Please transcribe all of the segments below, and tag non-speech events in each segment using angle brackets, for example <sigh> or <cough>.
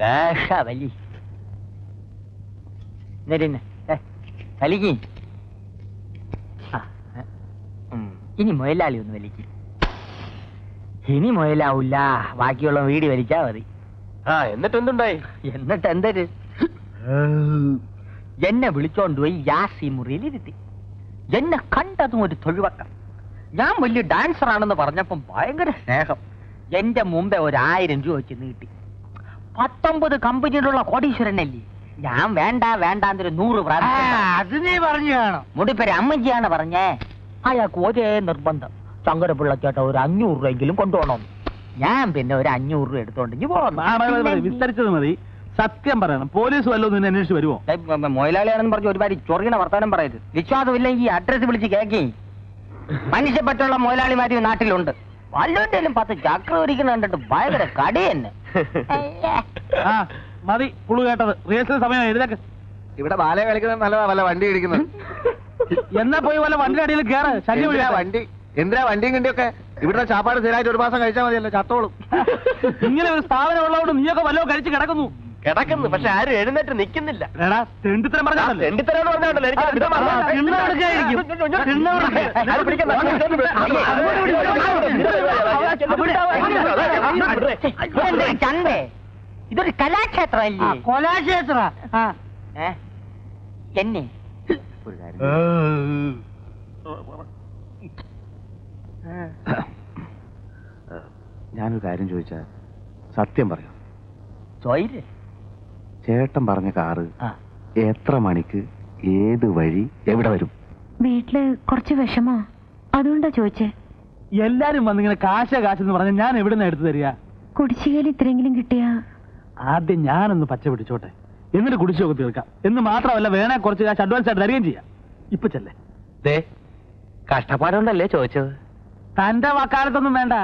വേഷ വലി. എന്നിട്ടിന്നെ വലിക്ക്. ഇനി മുയലാളി ഒന്ന് വലിക്ക്. ഇനി മുയലാവൂല. ബാക്കിയുള്ള വീടി വലിച്ചാ മതി. ആ എന്നിട്ട് എന്തുണ്ടായി? എന്നിട്ട് എന്തൊരു? എന്നെ വിളിച്ചോണ്ട് പോയി യാസി മുറിയിലിരുത്തി എന്നെ കണ്ടതും ഒരു തൊഴിവക്കം. ഞാൻ വലിയ ഡാൻസർ ആണെന്ന് പറഞ്ഞപ്പം ഭയങ്കര സ്നേഹം. എന്റെ മുമ്പേ ഒരു ആയിരം രൂപ വെച്ച് നീട്ടി. പത്തൊമ്പത് കമ്പനിയിലുള്ള കോടീശ്വരനല്ലേ? ഞാൻ വേണ്ട വേണ്ട എന്നൊരു നൂറ് അത് നീ പറഞ്ഞു കാണും മുടിപ്പേര് അമ്മജിയാണ് പറഞ്ഞേ. അയാൾക്ക് ഒരേ നിർബന്ധം. ശങ്കരപിള്ള ചേട്ട ഒരു അഞ്ഞൂറ് രൂപയെങ്കിലും കൊണ്ടുപോകണം ഞാൻ പിന്നെ ഒരു അഞ്ഞൂറ് രൂപ എടുത്തോണ്ടെങ്കിൽ പോകണം വിസ്തരിച്ചത് മതി. സത്യം പറയണം. പോലീസ് വല്ലതും നിന്നെ അന്വേഷിച്ച് വരുമോ മൊയലാളിയാണെന്ന് പറഞ്ഞ് ഒരുപാട് ചൊറിയണ വർത്താനം പറയരുത്. വിശ്വാസമില്ലെങ്കിൽ അഡ്രസ് വിളിച്ച് കേക്കി. മനുഷ്യപ്പെട്ടുള്ള മൊയലാളിമാര് നാട്ടിലുണ്ട്. വല്ലവന്റെയും പത്ത് ചക്ര ഒരിക്കുന്ന കണ്ടിട്ട് ഭയങ്കര കടി തന്നെ ആ മതി പുളു കേട്ടത്. റിഹേഴ്സൽ സമയം എഴുതാക്ക്. ഇവിടെ ബാല കളിക്കുന്ന നല്ലതാ വല്ല വണ്ടി ഇടിക്കുന്നത്. എന്നാ പോയി വല്ല വണ്ടിയുടെ അടിയിൽ കേറ് ശല്യം എന്തിനാ ഒഴിയാതെ. വണ്ടി എന്തിനാ വണ്ടിയും കണ്ടിയൊക്കെ ഇവിടെ ചാപ്പാട് സ്ഥിരമായിട്ട് ഒരു മാസം കഴിച്ചാൽ മതിയല്ലോ ചത്തോളും. ഇങ്ങനെ ഒരു സ്ഥാപനം ഉള്ളതുകൊണ്ട് നീയൊക്കെ വല്ലതും കഴിച്ച് കിടക്കുന്നു. കിടക്കുന്നു പക്ഷെ ആരും എഴുന്നേറ്റ് നിൽക്കുന്നില്ല തെണ്ടിത്തരം ചന്തേ ഇതൊരു കലാക്ഷേത്രമല്ലേ കലാക്ഷേത്ര ആ ഏ? എന്നെ ഞാനൊരു കാര്യം ചോദിച്ചാ സത്യം പറയാം സ്വൈര് ചേട്ടൻ പറഞ്ഞ കാറ് എത്ര മണിക്ക് ഏത് വഴി എവിടെ വരും? വീട്ടിൽ കുറച്ച് വിഷമോ? അതുകൊണ്ടാ ചോദിച്ചേ. എല്ലാരും വന്നിങ്ങനെ കാശ കാശെന്ന് പറഞ്ഞ ഞാൻ എവിടുന്ന എടുത്തു തരിക? കുടിശ്ശികയിൽ ഇത്രയെങ്കിലും കിട്ടിയ? ആദ്യം ഞാനൊന്ന് പച്ച പിടിച്ചോട്ടെ. എന്നിട്ട് കുടിശ്ശൊക്കെ തീർക്കാം. എന്ന് മാത്രമല്ല വേണേ കുറച്ച് കാശ് അഡ്വാൻസ് ആയിട്ട് തരികയും ചെയ്യാം. ഇപ്പൊ ചെല്ലേ. ദേ കഷ്ടപ്പാടുണ്ടല്ലേ ചോദിച്ചത്? തന്റെ വക്കാലത്തൊന്നും വേണ്ട.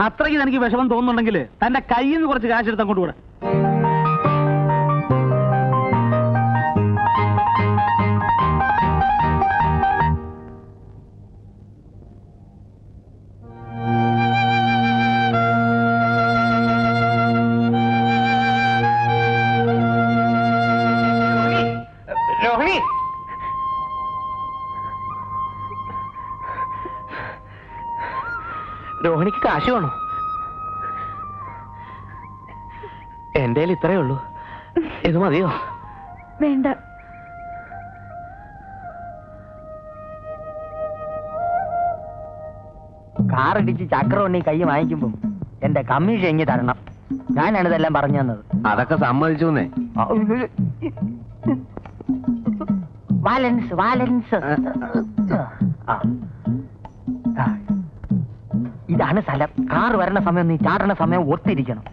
അത്രയ്ക്ക് എനിക്ക് വിഷമം തോന്നുന്നുണ്ടെങ്കിൽ തന്റെ കയ്യിൽ നിന്ന് കുറച്ച് കാശ് എടുത്ത് അങ്ങോട്ട് കൂടെ രോഹിണിക്ക് കാശ് വേണോ എന്റെ ഇത്രയേ ഉള്ളൂ. ഇത് മതിയോ? വേണ്ട. കാറടിച്ച് ചക്രം ഉണ്ണി കൈ വാങ്ങിക്കുമ്പം എന്റെ കമ്മീഷൻ എങ്ങി തരണം? ഞാനാണ് ഇതെല്ലാം പറഞ്ഞു തന്നത്. അതൊക്കെ സമ്മതിച്ചു വാലൻസ് വാലൻസ്. ഇതാണ് സ്ഥലം. കാറ് വരണ സമയം നീ ചാടണ സമയം ഒത്തിരിക്കണം.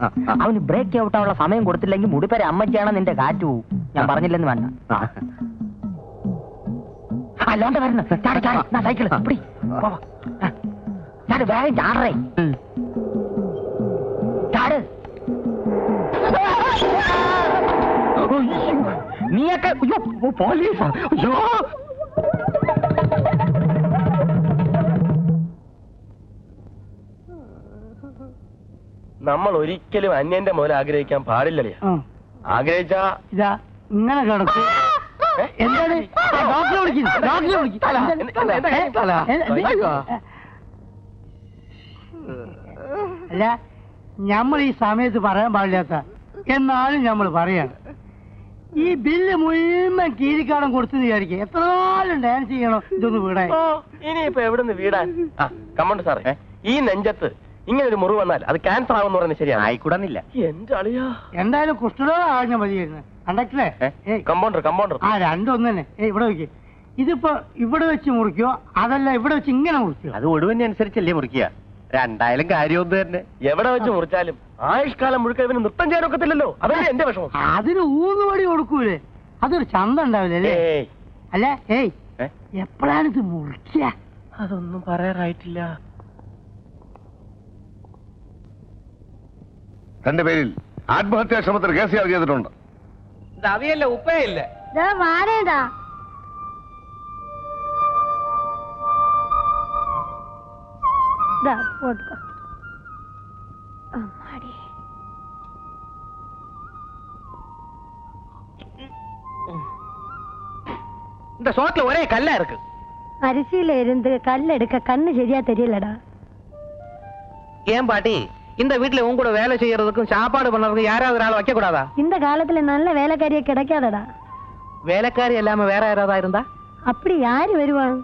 അവന് ബ്രേക്ക് ഔട്ടാനുള്ള സമയം കൊടുത്തില്ലെങ്കിൽ മുടിപ്പേരെ അമ്മച്ചാണ് നിന്റെ കാറ്റ് പോവും. ഞാൻ പറഞ്ഞില്ലെന്ന് വേണ്ട. അല്ലാണ്ട് വരണം. ചാടി ചാടി. ഞാൻ സൈക്കിൾ പിടി. ചാട് വേഗം ചാടറേ. ചാട്. നീയൊക്കെ അയ്യോ പോലീസാ. അയ്യോ. നമ്മൾ ഒരിക്കലും അന്യന്റെ മുതൽ ആഗ്രഹിക്കാൻ പാടില്ലല്ലേ? ആഗ്രഹിച്ചാ? ഇതാ ഇങ്ങനെ കിടക്കും. എന്താണ്? ഡോക്ടറെ വിളിക്കുന്നു ഡോക്ടറെ? അല്ല നമ്മൾ ഈ സമയത്ത് പറയാൻ പാടില്ലാത്ത എന്നാലും നമ്മൾ പറയാണ്. ഈ ബില്ല് മുഴുവൻ കീരിക്കാടം കൊടുത്തു വിചാരിക്കും എത്ര നാളും ഡാൻസ് ചെയ്യണോ ഇതൊന്ന് വീടാൻ. ഇനിയിപ്പോ എവിടെ നിന്ന് വീടാൻ കമ്മണ്ട് സാറേ ഈ നെഞ്ചത്ത് ഇങ്ങനെ ഒരു മുറിവ് വന്നാൽ അത് ക്യാൻസർ ആവുമെന്ന് പറയുന്നത് ശരിയാണ്? ആയിക്കൂടാനില്ല എന്റെ അളിയാ. എന്തായാലും കുഷ്ഠരോഗം മതിയായിരുന്നു. കണ്ടക്ടറേ കമ്പൗണ്ടർ കമ്പൗണ്ടർ ആ രണ്ടൊന്നു തന്നെ ഇവിടെ വെക്ക്. ഇതിപ്പോ ഇവിടെ വെച്ച് മുറിക്കോ അതല്ല ഇവിടെ വെച്ച് ഇങ്ങനെ മുറിക്കോ? അത് ഒടുവിനനുസരിച്ചല്ലേ മുറിക്കുക. രണ്ടായാലും കാര്യം ഒന്ന് തന്നെ. എവിടെ വെച്ച് മുറിച്ചാലും ആയുഷ്കാലം മുഴുക്ക ഇവന് നൃത്തം ചെയ്യാൻ ഒക്കത്തില്ലല്ലോ. അതല്ലേ എന്റെ വിഷമം. അതിന് ഊന്നുവടി കൊടുക്കൂലേ? അതൊരു ചന്ത ഉണ്ടാവില്ലേ അല്ലേ? ഏയ്. അല്ല? ഏയ്. ഏ? എപ്പോഴാണ് ഇത് മുറിക്കുക അതൊന്നും പറയാറായിട്ടില്ല. തന്റെ പേരിൽ ആത്മഹത്യാ ശ്രമത്തിന് കേസ് ചാർജ് ചെയ്തിട്ടുണ്ട് അവിയല്ല ഉപ്പയില്ല വാരേതാ இந்த சோத்துல ஒரே கல்லா இருக்கு அரிசியில இருந்து கல் எடுக்க கண்ணு சரியா தெரியலடா ஏன் பாட்டி இந்த வீட்டுல உன் கூட வேலை செய்யறதுக்கும் சாப்பாடு பண்றதுக்கும் யாராவது ஆள் வைக்க கூடாதா இந்த காலத்துல நல்ல வேலைக்காரியே கிடைக்காதடா. வேலைக்காரி இல்லாம வேற யாராவது இருந்தா? அப்படி யாரு வருவான்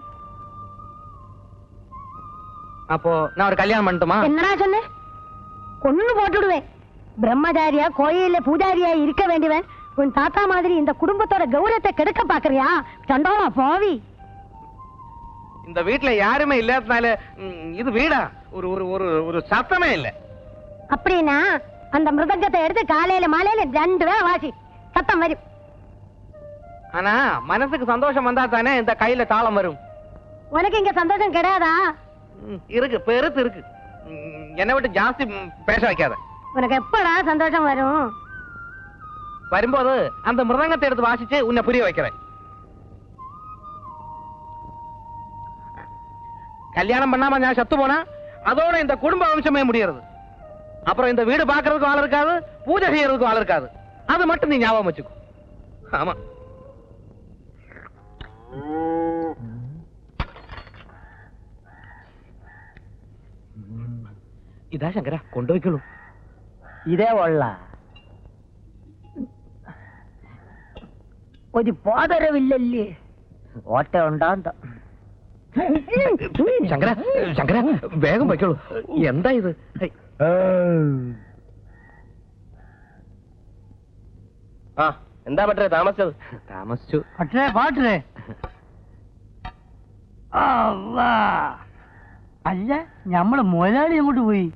அப்போ நான் ஒரு கல்யாணம் பண்ணட்டுமா? என்னடா சொன்ன? கொன்னு போட்டுடுவேன். பிரம்மச்சாரியா கோயில்ல பூஜாரியா இருக்க வேண்டியவன் உன் தாத்தா மாதிரி இந்த குடும்பத்தோட கௌரவத்தை கெடுக்க பாக்குறியா? சண்டோலா போவி. இந்த வீட்டுல யாருமே இல்லாதனால இது வீடா? ஒரு ஒரு ஒரு சத்தமே இல்ல. அப்படின்னா அந்த மிருதங்கத்தை எடுத்து காலையில மாலையில ரெண்டு வேளை வாசி. சத்தம் வரும். ஆனா மனசுக்கு சந்தோஷம் வந்தா தானே இந்த கையில தாளம் வரும். உனக்கு இங்க சந்தோஷம் கிடையாதா இருக்கு பெருத்து இருக்கு. என்னை விட்டு ஜாஸ்தி பேச வைக்காத. உனக்கு எப்படா சந்தோஷம் வரும்? வரும்போது அந்த மிருதங்கத்தை எடுத்து வாசிச்சு உன்னை புரிய வைக்கிறேன். கல்யாணம் பண்ணாம நான் செத்து போனா அதோட இந்த குடும்ப வம்சமே முடியறது. அப்புறம் இந்த வீடு பாக்குறதுக்கும் ஆள் இருக்காது பூஜை செய்யறதுக்கும் ஆள் இருக்காது அது மட்டும் நீ ஞாபகம் வச்சுக்கோ ஆமா ഇതാ ശങ്കര കൊണ്ടുപോയിക്കോളൂ ഇതേ ഉള്ള ഒരു പോതരവില്ലല്ലേ ഓട്ട ഉണ്ടാന്ത ശങ്കര ശങ്കര വേഗം വയ്ക്കോളൂ എന്താ ഇത്? ഹൈ. ആ എന്താ പറ്റേ താമസിച്ചത്? താമസിച്ചു. പട്ടേ പാട്ടേ അല്ല ഞമ്മൾ മുതലാളി അങ്ങോട്ട് പോയി?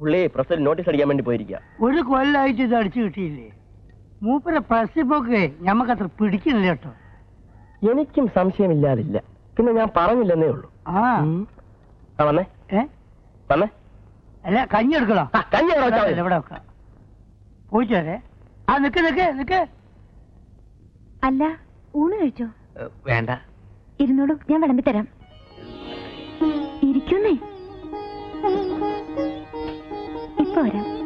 പുള്ളി പ്രസിഡന്റ് നോട്ടീസ് അടിക്കാൻ വേണ്ടി പോയിരിക്കുക ഒരു കൊല്ലായിട്ട് ഇത് അടിച്ചു കിട്ടിയില്ലേ? മൂപ്പരെ പ്രസിപ്പൊക്കെ ഞമ്മക്ക് അത്ര പിടിക്കുന്നില്ല കേട്ടോ. എനിക്കും സംശയമില്ലാതില്ല. പിന്നെ ഞാൻ പറഞ്ഞില്ലെന്നേ ഉള്ളൂ. ആ. ആ വന്നേ. ഏ? വന്നേ. അല്ല കഞ്ഞി എടുക്കണോ? ആ, കഞ്ഞി അവിടെ വെച്ചാ മതി. ഇവിടെ വെക്കാം പോയിട്ട് വരെ. ആ നിക്ക് നിക്ക് നിക്ക്. അല്ല ഊണ് കഴിച്ചോ? വേണ്ട. ഇരുന്നോളൂ ഞാൻ വിളമ്പി തരാം. ഇരിക്കുന്നേ. ഇപ്പൊ വരാം.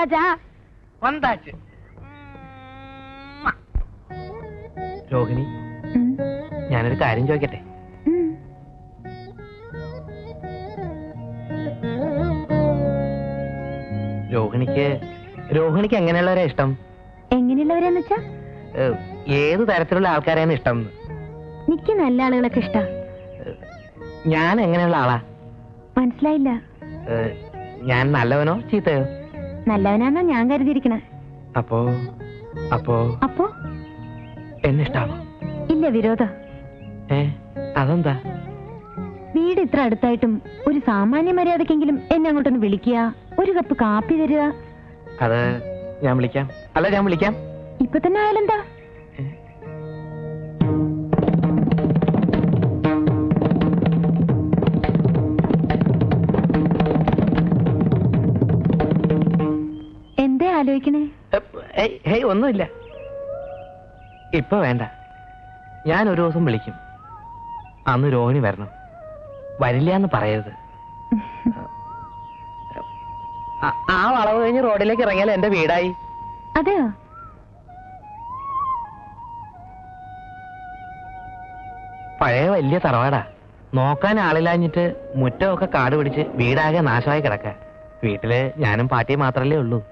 சந்தோஷம் வந்தாச்சா വന്താച്ച് രോഹിണി ഉം, ഞാനൊരു കാര്യം ചോദിക്കട്ടെ ഉം. രോഹിണിക്ക് രോഹിണിക്ക് എങ്ങനെയുള്ളവരെ ഇഷ്ടം എങ്ങനെയുള്ളവരാന്ന് വെച്ചാ ഏഹ്, ഏത് തരത്തിലുള്ള ആൾക്കാരെയാണ് ഇഷ്ടം എന്ന്? എനിക്ക് നല്ല ആളുകളൊക്കെ ഇഷ്ടാ ഏഹ്, ഞാൻ എങ്ങനെയുള്ള ആളാ മനസ്സിലായില്ല ഏഹ്, ഞാൻ നല്ലവനോ ചീത്തയോ നല്ലവനാന്നാ ഞാൻ കരുതിയിരിക്കണ. അപ്പോ അപ്പോ? അപ്പോ? എന്നെ ഇഷ്ടാണോ ഇല്ല വിരോധ. ഏ അതെന്താ? വീട് ഇത്ര അടുത്തായിട്ടും ഒരു സാമാന്യ മര്യാദക്കെങ്കിലും എന്നെ അങ്ങോട്ടൊന്ന് വിളിക്കുക ഒരു കപ്പ് കാപ്പി തരിക. അത് ഞാൻ വിളിക്കാം. അല്ല ഞാൻ വിളിക്കാം. ഇപ്പൊ തന്നെ ആയാലെന്താ? ആലോചിക്കണേ ഹേയ് ഒന്നുമില്ല. ഇപ്പൊ വേണ്ട. ഞാൻ ഒരു ദിവസം വിളിക്കും. അന്ന് രോഹിണി വരണം. വരില്ല എന്ന് പറയരുത്. ആ- വളവ് കഴിഞ്ഞ് റോഡിലേക്ക് ഇറങ്ങിയാൽ എന്റെ വീടായി? അതെയോ? പഴയ വലിയ തറവാടാ. നോക്കാൻ ആളില്ലാഞ്ഞിട്ട് മുറ്റമൊക്കെ കാട് പിടിച്ച് വീടാകെ നാശമായി കിടക്ക. വീട്ടിൽ ഞാനും പാട്ടിയും മാത്രല്ലേ ഉള്ളൂ.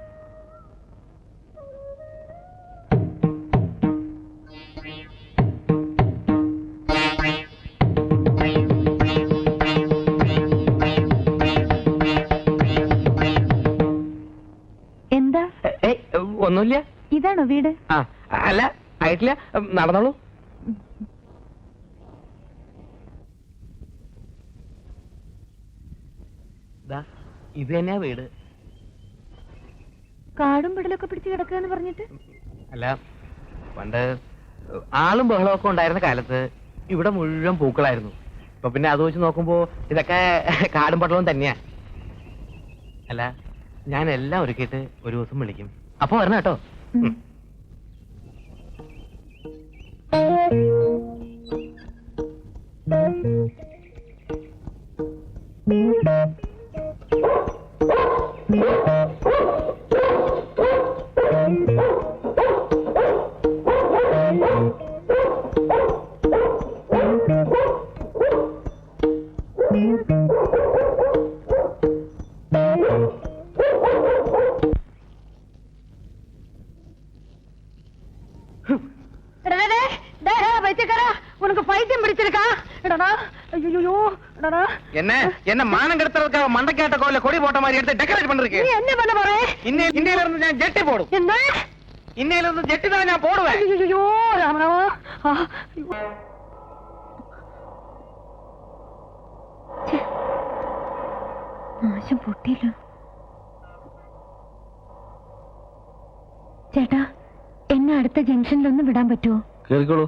ഇതാണോ വീട്? ആ അല്ല ആയിട്ടില്ല. നടന്നോളൂ. ദാ, ഇത് തന്നെയാ വീട്. കാടും പിടലൊക്കെ പിടിച്ച് കിടക്കുക പറഞ്ഞിട്ട്? അല്ല പണ്ട് ആളും ബഹളവും ഒക്കെ ഉണ്ടായിരുന്ന കാലത്ത് ഇവിടെ മുഴുവൻ പൂക്കളായിരുന്നു. ഇപ്പൊ പിന്നെ അത് വെച്ച് നോക്കുമ്പോ ഇതൊക്കെ കാടും പട്ടളവും തന്നെയാ. അല്ല ഞാൻ എല്ലാം ഒരുക്കിയിട്ട് ഒരു ദിവസം വിളിക്കും. അപ്പൊ വരണം കേട്ടോ. Mm-hmm. பைத்தியம் பிடிச்சிருக்கா எடா ஐயோ எடா என்ன என்ன மானம் கெடுத்துறதுக்காக மண்டைக்காட்ட கோயில கொடி போட்ட மாதிரி எடுத்து டெக்கரேட் பண்ணிருக்கு நீ என்ன பண்ண போற இன்னையில இன்னையில இருந்து நான் ஜெட்டி போடும் என்ன இன்னையில இருந்து ஜெட்டி தான் நான் போடுவேன் ஐயோ ராமராமா ஆ, ஐயோ. നാശം പൊട്ടിയല്ലോ ചേട്ടാ എന്നെ അടുത്ത ജംഗ്ഷനിലൊന്നും വിടാൻ പറ്റുമോ കേറിക്കോളൂ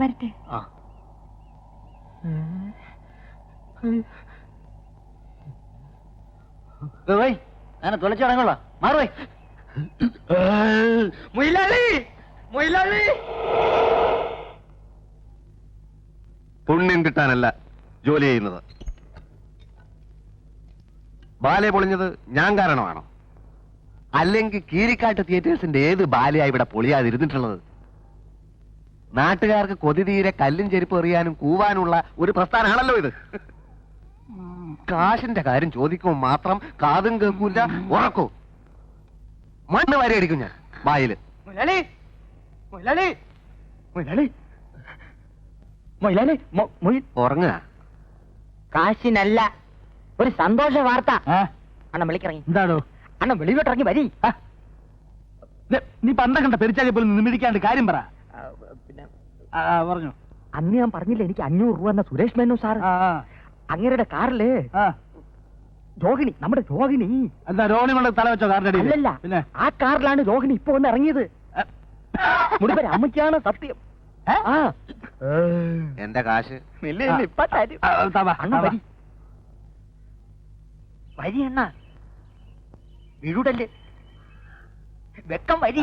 വരട്ടെ. അങ്ങനെ തുളച്ചടങ്ങുള്ള മാറുവേ മുയിലാളി മുയിലാളി. പുണ്യം കിട്ടാനല്ല ജോലി ചെയ്യുന്നത്. ബാലെ പൊളിഞ്ഞത് ഞാൻ കാരണമാണോ? അല്ലെങ്കിൽ കീരിക്കാട്ട് തിയേറ്റേഴ്സിന്റെ ഏത് ബാലയാ ഇവിടെ പൊളിയാതിരുന്നിട്ടുള്ളത്? നാട്ടുകാർക്ക് കൊതി തീരെ കല്ലും ചെരുപ്പ് എറിയാനും കൂവാനുള്ള ഒരു പ്രസ്ഥാനമാണല്ലോ ഇത്. കാശിന്റെ കാര്യം ചോദിക്കുമ്പോൾ മാത്രം കാതും കേൾക്കൂല ഉറക്കോ മണ്ണ് വരെ അടിക്കും ഞാൻ ബായിൽ മുയിലാളി മുയിലാളി മുയിലാളി മുയിലാളി മൊ- മുയി- ഉറങ്ങുക. കാശിനല്ല ഒരു സന്തോഷ വാർത്ത. അണ്ണൻ വിളിക്കിറങ്ങി. എന്താണോ അണ്ണൻ വെളിവിട്ടിറങ്ങി വരി. നീ പണ്ട കണ്ട പെരിച്ചാലി പോലും നിമിടിക്കാണ്ട് കാര്യം പറ. പിന്നെ പറഞ്ഞു. അന്ന് ഞാൻ പറഞ്ഞില്ല എനിക്ക് അഞ്ഞൂറ് രൂപ എന്ന സുരേഷ് മേനു സാർ അങ്ങേരുടെ കാറിൽ ആ. രോഹിണി നമ്മുടെ രോഹിണി. എന്താ രോണി കൊണ്ട് തല വെച്ചോ കാറിന്റെ? അല്ലല്ല പിന്നെ? ആ കാറിലാണ് രോഹിണി ഇപ്പൊ വന്ന് ഇറങ്ങിയത്. മുടിപ്പര അമ്മയ്ക്കാണ് സത്യം. ആ. എന്റെ കാശ്. വരി. എന്ന വീടല്ലേ വെക്കം വരി.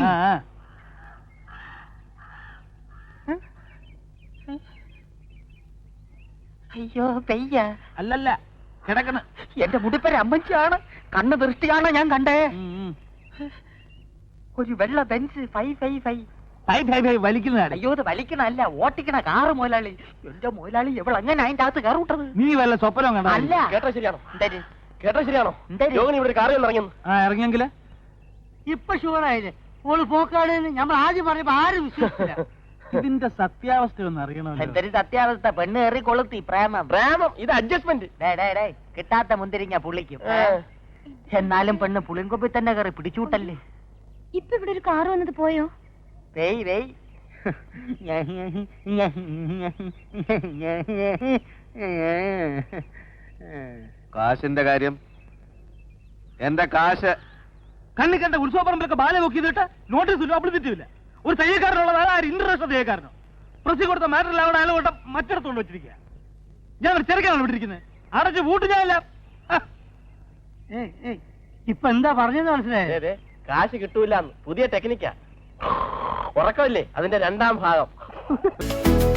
അയ്യോ പെയ്യ. അല്ലല്ല കിടക്കണ. എന്റെ മുടിപ്പര അമ്മച്ചിയാണ്. കണ്ണ് ദൃഷ്ടിയാണ് ഞാൻ കണ്ടേ. ഒരു വെള്ള ബെഞ്ച് ഫൈ ഫൈ ഫൈ. വലിക്കുന്നതാണ് അയ്യോ ഇത് വലിക്കണല്ല ഓട്ടിക്കണ കാറ് മുതലാളി. എന്റെ മുതലാളി എവൾ അങ്ങനെ അതിന്റെ അകത്ത് കയറൂട്ടത് നീ വല്ല സ്വപ്നം കണ്ട അല്ല. കേട്ടോ ശരിയാണോ? എന്തര്? കേട്ടോ ശരിയാണോ? എന്തര്? രോഹിണി ഇവിടെ കാറിൽ ഇറങ്ങിയെന്ന് ആ ഇറങ്ങിയെങ്കിൽ? ഇപ്പൊ ഷുവറായില്ലേ? ഓൾ പോക്കാട് നമ്മൾ ആദ്യം പറഞ്ഞപ്പോ ആരും വിശ്വസിച്ചില്ല. <laughs> ഇതിന്റെ സത്യാവസ്ഥ ഒന്ന് അറിയണമല്ലോ. എന്തൊരു സത്യാവസ്ഥ? പെണ്ണ് കയറി കൊളുത്തി പ്രേമം. പ്രേമം? ഇത് അഡ്ജസ്റ്റ്മെന്റ് കിട്ടാത്ത മുന്തിരിങ്ങ പുള്ളിക്കും എന്നാലും പെണ്ണ് പുളിങ്കൊപ്പി തന്നെ കയറി പിടിച്ചൂട്ടല്ലേ ഇപ്പൊ ഇവിടെ ഒരു കാറ് വന്നത് പോയോ? വെയ് വേയ് <laughs> കാശിന്റെ കാര്യം. എന്റെ കാശ്. കണ്ണി കണ്ട ഉത്സവപ്പറമ്പിലൊക്കെ ബാല നോക്കിയിട്ട് നോട്ടീസ് അപ്ലിപ്പിച്ചില്ല ഒരു തയ്യക്കാരനുള്ളത് ആര്? ഇന്റർനാഷണൽ തയ്യക്കാരനോ? പ്രസി കൊടുത്ത മാറ്ററിൽ അവിടെ അയാൾ കൊണ്ട മറ്റിടത്തോണ്ട് വെച്ചിരിക്കുക ഞാൻ ഒരു ചെറുക്കാനാണ് വിട്ടിരിക്കുന്നത് അടച്ച് വൂട്ട് ഞാനില്ല. ഇപ്പൊ എന്താ പറഞ്ഞത് മനസ്സിലായത് കാശ് കിട്ടൂല പുതിയ ടെക്നിക്കാ. ഉറക്കമില്ലേ? അതിന്റെ രണ്ടാം ഭാഗം. <laughs>